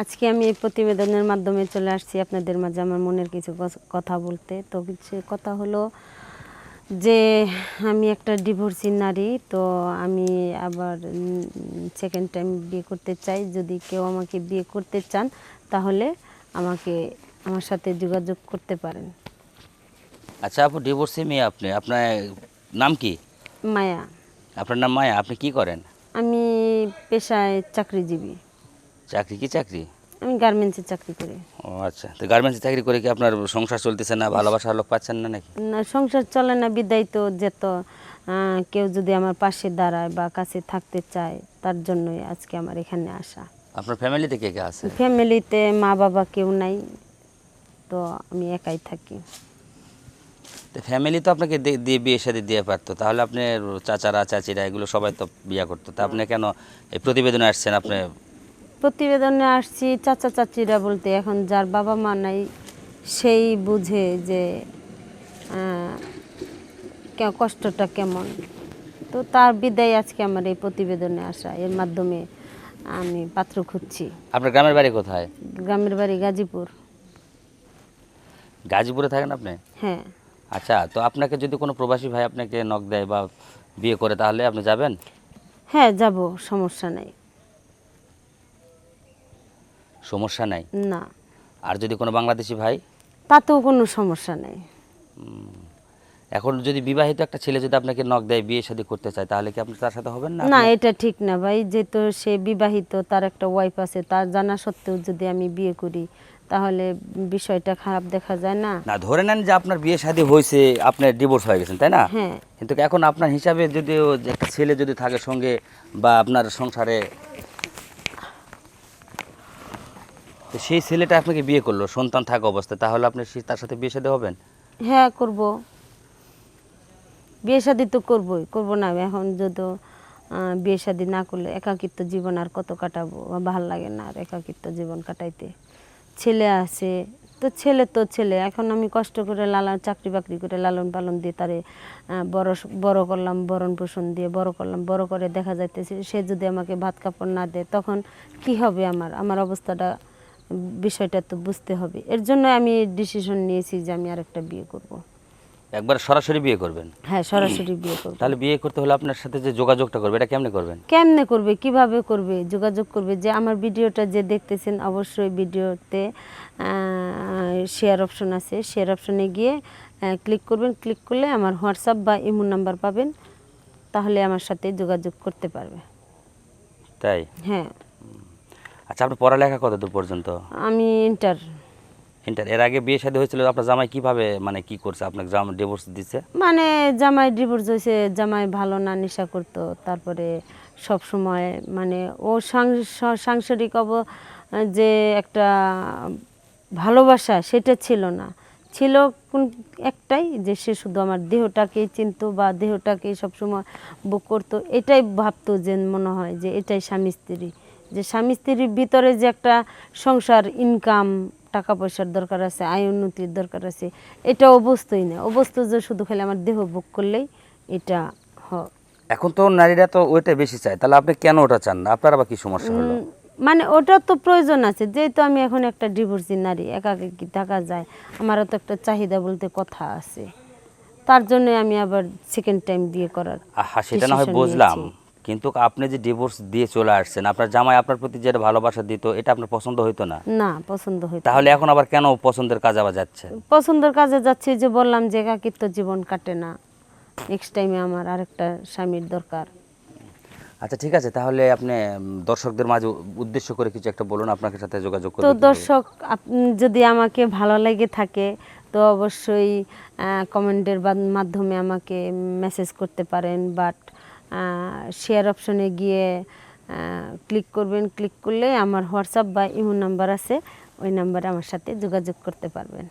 আজকে আমি এই প্রতিবেদনের মাধ্যমে চলে আসছি আপনাদের মাঝে আমার মনের কিছু কথা বলতে। তো কিছু কথা হলো যে আমি একটা ডিভোর্সি নারী তো আমি আবার সেকেন্ড টাইম বিয়ে করতে চাই। যদি কেউ আমাকে বিয়ে করতে চান তাহলে আমাকে আমার সাথে যোগাযোগ করতে পারেন। আচ্ছা আপু ডিভোর্সি মেয়ে আপনি আপনার নাম কি? মায়া। আপনার নাম মায়া আপনি কি করেন? আমি পেশায় চাকরিজীবী। চাকরি কি চাকরি? আমি গার্মেন্টসে চাকরি করি। ও আচ্ছা তো গার্মেন্টসে চাকরি করে কি আপনার সংসার চলতেছে না ভালোবাসার লোক পাচ্ছেন না নাকি? না সংসার চলে না বিদায় তো যেত কেউ যদি আমার পাশে দাঁড়ায় বা কাছে থাকতে চায় তার জন্যই আজকে আমার এখানে আসা। আপনার ফ্যামিলিতে কে কে আছে? ফ্যামিলিতে মা বাবা কেউ নাই তো আমি একাই থাকি। তো ফ্যামিলি তো আপনাকে দে- দিয়ে বিয়ে সাথে দিয়ে পারতো তাহলে আপনি চাচারা চাচিরা এগুলো সবাই তো বিয়ে করতো তা আপনি কেন এই প্রতিবেদনে আসছেন আপনি প্রতিবেদনে আসছি চাচা চাচিরা বলতে এখন যার বাবা মা নাই সেই বুঝে যে কষ্টটা কেমন। তো তার বিদায় আজকে আমার এই প্রতিবেদনে আসা। এর মাধ্যমে আমি পাত্র খুঁজছি। আপনার গ্রামের বাড়ি কোথায়? গ্রামের বাড়ি গাজীপুর। গাজীপুরে থাকেন আপনি? হ্যাঁ। আচ্ছা তো আপনাকে যদি কোনো প্রবাসী ভাই আপনাকে নক দেয় বা বিয়ে করে তাহলে আপনি যাবেন? হ্যাঁ যাব সমস্যা নাই। সমস্যা নাই? না। আর যদি কোনো বাংলাদেশি ভাই? তাতেও কোনো সমস্যা নেই। এখন যদি বিবাহিত একটা ছেলে যদি আপনাকে নক দেয় বিয়ে শাদী করতে চায় তাহলে কি আপনি তার সাথে হবেন না? না এটা ঠিক না ভাই। যেহেতু সে বিবাহিত তার একটা ওয়াইফ আছে তার জানা সত্ত্বেও যদি আমি বিয়ে করি তাহলে বিষয়টা খারাপ দেখা যায় না। না ধরে নেন যে আপনার বিয়ে শাদী হয়েছে আপনার ডিভোর্স হয়ে গেছেন তাই না? হ্যাঁ। কিন্তু এখন আপনার হিসাবে যদি একটা ছেলে যদি থাকে সঙ্গে বা আপনার সংসারে তো সেই ছেলেটা আপনাকে বিয়ে করল, সন্তান থাকা অবস্থায়, তাহলে আপনি তার সাথে বিয়ে শাদী হবেন? হ্যাঁ করব। বিয়ে শাদি তো করবই, করব না এখন যদি বিয়ে শাদি না করলে একাকিত্ব জীবন আর কত কাটাবো? ভালো লাগে না আর একাকিত্ব জীবন কাটাইতে। ছেলে আছে, তো ছেলে তো ছেলে। এখন আমি কষ্ট করে লালন চাকরি বাকরি করে লালন পালন দিয়ে তারে বড় বড় করলাম, বরণ পোষণ দিয়ে বড় করলাম, বড় করে দেখা যাইতেছে, সে যদি আমাকে ভাত কাপড় না দেয়, তখন কি হবে আমার? আমার অবস্থাটা বিষয়টা তো বুঝতে হবে। এর জন্য আমি ডিসিশন নিয়েছি যে আমি আরেকটা বিয়ে করব। একবার সরাসরি বিয়ে করবেন? হ্যাঁ সরাসরি বিয়ে করব। তাহলে বিয়ে করতে হলে আপনার সাথে যে যোগাযোগটা করবে এটা কেমনে করবেন? কেমনে করবে কীভাবে করবে যোগাযোগ করবে? যে আমার ভিডিওটা যে দেখতেছেন অবশ্যই ভিডিওতে শেয়ার অপশন আছে। শেয়ার অপশনে গিয়ে ক্লিক করবেন। ক্লিক করলে আমার হোয়াটসঅ্যাপ বা ইমো নাম্বার পাবেন। তাহলে আমার সাথে যোগাযোগ করতে পারবে। তাই? হ্যাঁ। আচ্ছা আপনার পড়ালেখা কত দূর পর্যন্ত? আমি ইন্টার। ইন্টার। এর আগে বিয়ে শাদী হয়েছিল আপনার জামাই কীভাবে মানে কি করছে? আপনাকে জামাই ডিভোর্স দিচ্ছে মানে জামাই ডিভোর্স হয়েছে জামাই ভালো না নেশা করতো তারপরে সব সময় মানে ও সাংসারিক অব যে একটা ভালোবাসা সেটা ছিল না। ছিল কোন একটাই যে সে শুধু আমার দেহটাকেই চিনতো বা দেহটাকেই সবসময় বুক করতো এটাই ভাবতো যে মনে হয় যে এটাই স্বামী স্ত্রী। যে স্বামী স্ত্রীর ভিতরে যে একটা সংসার ইনকাম টাকা পয়সার দরকার আছে আয় উন্নতির দরকার আছে এটা অবস্থই না। অবস্থ যে শুধু খালি আমার দেহ বুক করলেই এটা হ- এখন তো নারীরা তো ওইটা বেশি চায়। তাহলে আপনি কেন ওটা চান না? আপনার আবার কি সমস্যা হলো? মানে ওটা তো প্রয়োজন আছে। যেহেতু আমি এখন একটা ডিভোর্সি নারী একাকি থাকা যায়? আমারও তো একটা চাহিদা বলতে কথা আছে। তার জন্য আমি আবার সেকেন্ড টাইম বিয়ে করার সেটা না হয় বুঝলাম। কিন্তু আপনি যে ডিভোর্স দিয়ে চলে আসছেন আপনার জামাই আপনার প্রতি যেটা ভালোবাসা দিত এটা আপনার পছন্দ হইতো না? না পছন্দ হইতো তাহলে এখন আবার কেন পছন্দের কাজ আবার যাচ্ছে পছন্দের কাজে যাচ্ছে যে বললাম যে একাকিত্ব জীবন কাটে না। নেক্সট টাইমে আমার আরেকটা স্বামীর দরকার। আচ্ছা ঠিক আছে তাহলে আপনি দর্শকদের মাঝে উদ্দেশ্য করে কিছু একটা বলুন আপনাকে সাথে যোগাযোগ তো দর্শক যদি আমাকে ভালো লেগে থাকে তো অবশ্যই কমেন্টের মাধ্যমে আমাকে মেসেজ করতে পারেন বাট শেয়ার অপশনে গিয়ে ক্লিক করবেন। ক্লিক করলে আমার হোয়াটসঅ্যাপ বা ইমো নাম্বার আছে। ওই নাম্বারে আমার সাথে যোগাযোগ করতে পারবেন।